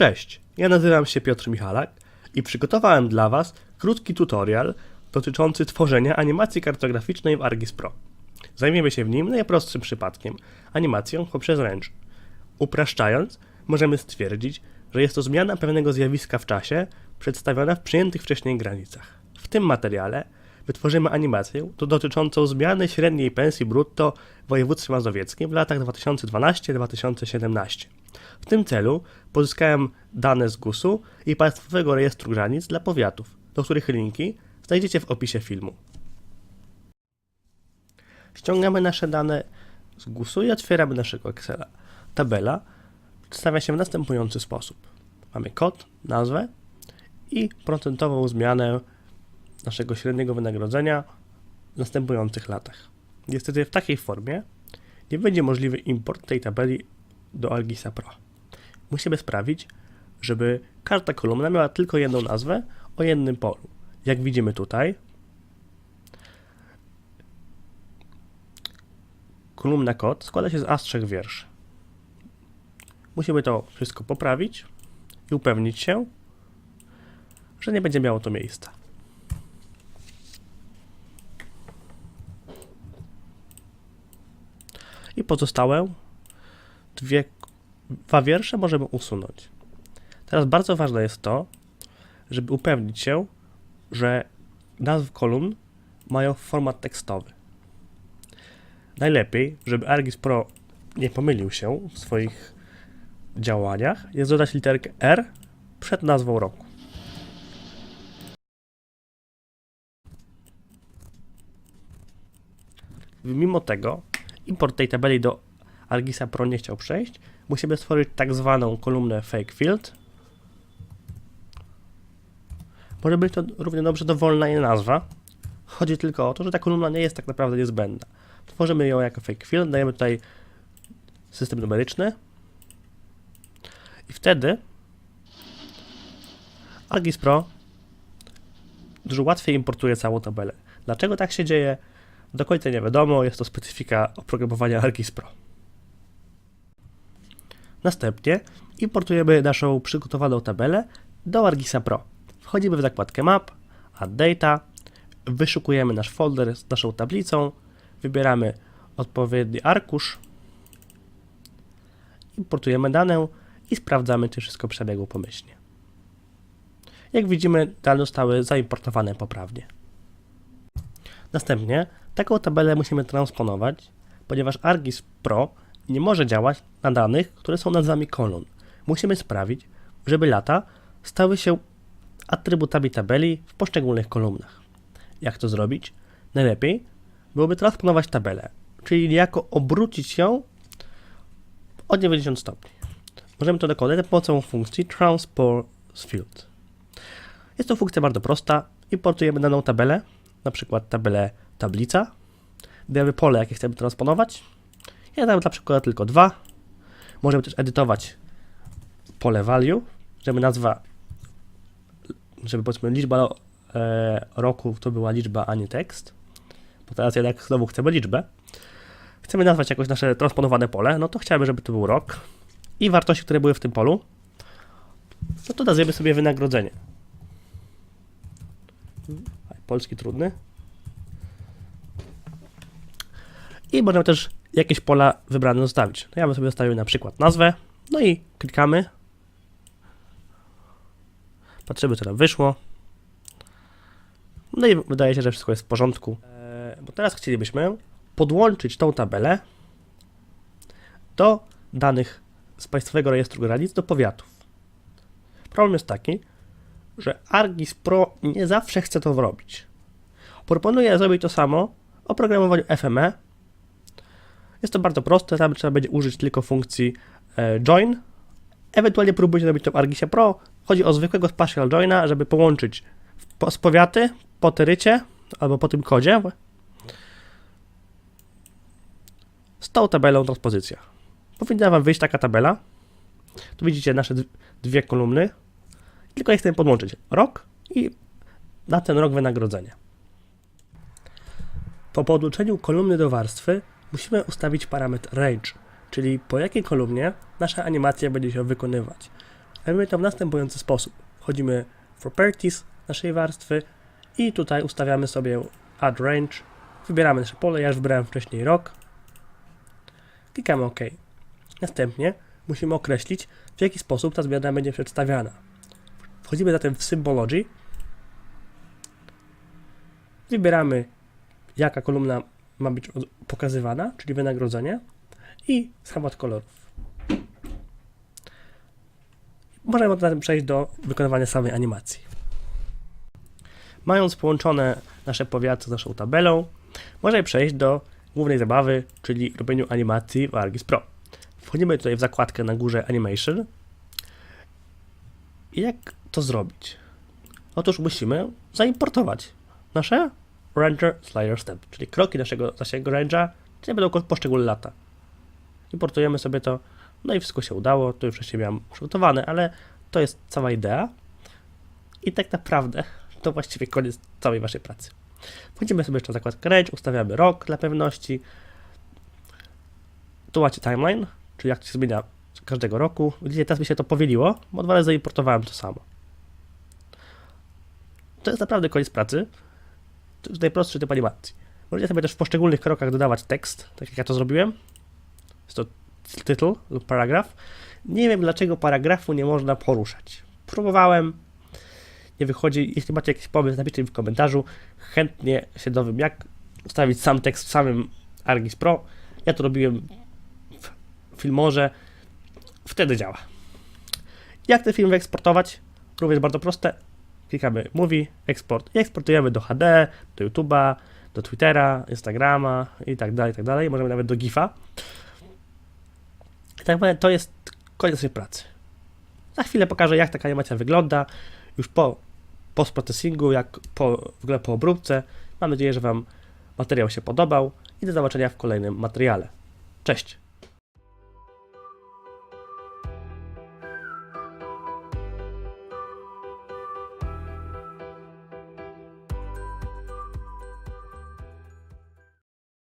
Cześć, ja nazywam się Piotr Michalak i przygotowałem dla Was krótki tutorial dotyczący tworzenia animacji kartograficznej w ArcGIS Pro. Zajmiemy się w nim najprostszym przypadkiem animacją poprzez ręcz. Upraszczając, możemy stwierdzić, że jest to zmiana pewnego zjawiska w czasie przedstawiona w przyjętych wcześniej granicach. W tym materiale wytworzymy animację to dotyczącą zmiany średniej pensji brutto w województwie mazowieckim w latach 2012-2017. W tym celu pozyskałem dane z GUS-u i Państwowego Rejestru Granic dla powiatów, do których linki znajdziecie w opisie filmu. Ściągamy nasze dane z GUS-u i otwieramy naszego Excela. Tabela przedstawia się w następujący sposób. Mamy kod, nazwę i procentową zmianę naszego średniego wynagrodzenia w następujących latach. Niestety w takiej formie nie będzie możliwy import tej tabeli do ArcGISa Pro. Musimy sprawić, żeby każda kolumna miała tylko jedną nazwę o jednym polu. Jak widzimy tutaj, kolumna kod składa się z aż trzech wierszy. Musimy to wszystko poprawić i upewnić się, że nie będzie miało to miejsca. Pozostałe dwie, dwa wiersze możemy usunąć. Teraz bardzo ważne jest to, żeby upewnić się, że nazwy kolumn mają format tekstowy. Najlepiej, żeby ArcGIS Pro nie pomylił się w swoich działaniach, jest dodać literkę R przed nazwą roku. Mimo tego, import tej tabeli do ArcGISa Pro nie chciał przejść, musimy stworzyć tak zwaną kolumnę fake field. Może być to równie dobrze dowolna jej nazwa. Chodzi tylko o to, że ta kolumna nie jest tak naprawdę niezbędna. Tworzymy ją jako fake field, dajemy tutaj system numeryczny i wtedy ArcGIS Pro dużo łatwiej importuje całą tabelę. Dlaczego tak się dzieje? Do końca nie wiadomo, jest to specyfika oprogramowania ArcGIS Pro. Następnie importujemy naszą przygotowaną tabelę do ArcGISa Pro. Wchodzimy w zakładkę Map, Add Data, wyszukujemy nasz folder z naszą tablicą, wybieramy odpowiedni arkusz, importujemy dane i sprawdzamy, czy wszystko przebiegło pomyślnie. Jak widzimy, dane zostały zaimportowane poprawnie. Następnie taką tabelę musimy transponować, ponieważ ArcGIS Pro nie może działać na danych, które są nazwami kolumn. Musimy sprawić, żeby lata stały się atrybutami tabeli w poszczególnych kolumnach. Jak to zrobić? Najlepiej byłoby transponować tabelę, czyli niejako obrócić ją o 90 stopni. Możemy to dokonać za pomocą funkcji transpose field. Jest to funkcja bardzo prosta. Importujemy daną tabelę, na przykład tabelę tablica, dajemy pole, jakie chcemy transponować. Ja dam dla przykładu tylko dwa. Możemy też edytować pole value, żeby nazwa, żeby powiedzmy liczba e, roku to była liczba, a nie tekst. Bo teraz jednak znowu chcemy liczbę. Chcemy nazwać jakoś nasze transponowane pole, no to chciałbym, żeby to był rok. I wartości, które były w tym polu, no to nazwiemy sobie wynagrodzenie. Polski trudny. I możemy też jakieś pola wybrane zostawić. No ja bym sobie zostawił na przykład nazwę, no i klikamy. Patrzymy, co nam wyszło. No i wydaje się, że wszystko jest w porządku. Eee, bo teraz chcielibyśmy podłączyć tą tabelę do danych z Państwowego Rejestru Granic do powiatów. Problem jest taki, że ArcGIS Pro nie zawsze chce to zrobić. Proponuję zrobić to samo w oprogramowaniu FME. Jest to bardzo proste, tam trzeba będzie użyć tylko funkcji e, join. Ewentualnie próbujcie zrobić to w ArcGISie Pro. Chodzi o zwykłego spatial joina, żeby połączyć po, z powiaty po terycie albo po tym kodzie z tą tabelą transpozycja. Powinna Wam wyjść taka tabela. Tu widzicie nasze dwie kolumny. Tylko je chcemy podłączyć. Rok i na ten rok wynagrodzenie. Po podłączeniu kolumny do warstwy musimy ustawić parametr range, czyli po jakiej kolumnie nasza animacja będzie się wykonywać. Robimy to w następujący sposób. Wchodzimy w Properties naszej warstwy i tutaj ustawiamy sobie Add Range. Wybieramy nasze pole, ja już wybrałem wcześniej rok. Klikamy OK. Następnie musimy określić, w jaki sposób ta zmiana będzie przedstawiana. Wchodzimy zatem w Symbology. Wybieramy, jaka kolumna ma być pokazywana, czyli wynagrodzenie i schemat kolorów. Możemy zatem przejść do wykonywania samej animacji. Mając połączone nasze powiaty z naszą tabelą, możemy przejść do głównej zabawy, czyli robieniu animacji w Argis Pro. Wchodzimy tutaj w zakładkę na górze Animation. I jak to zrobić? Otóż musimy zaimportować nasze Ranger Slider Step, czyli kroki naszego, naszego range'a, które będą poszczególne lata. Importujemy sobie to, no i wszystko się udało, to już wcześniej miałem przygotowane, ale to jest cała idea. I tak naprawdę to właściwie koniec całej waszej pracy. Wchodzimy sobie jeszcze w zakładkę range, ustawiamy rok dla pewności. Tu macie timeline, czyli jak się zmienia każdego roku. Widzicie, teraz mi się to powieliło, bo dwa razy zaimportowałem to samo. To jest naprawdę koniec pracy. To jest najprostszy typ animacji. Możecie sobie też w poszczególnych krokach dodawać tekst, tak jak ja to zrobiłem. Jest to tytuł lub paragraf. Nie wiem dlaczego paragrafu nie można poruszać. Próbowałem, nie wychodzi. Jeśli macie jakiś pomysł, napiszcie mi w komentarzu. Chętnie się dowiem, jak ustawić sam tekst w samym Argis Pro. Ja to robiłem w Filmorze. Wtedy działa. Jak ten film wyeksportować? Również bardzo proste. Klikamy Movie, Export i eksportujemy do HD, do YouTube'a, do Twittera, Instagrama i tak dalej, i tak dalej. Możemy nawet do GIFa. I tak naprawdę to jest koniec naszej pracy. Za chwilę pokażę, jak taka animacja wygląda już po post-processingu, jak po, w ogóle po obróbce. Mam nadzieję, że Wam materiał się podobał i do zobaczenia w kolejnym materiale. Cześć!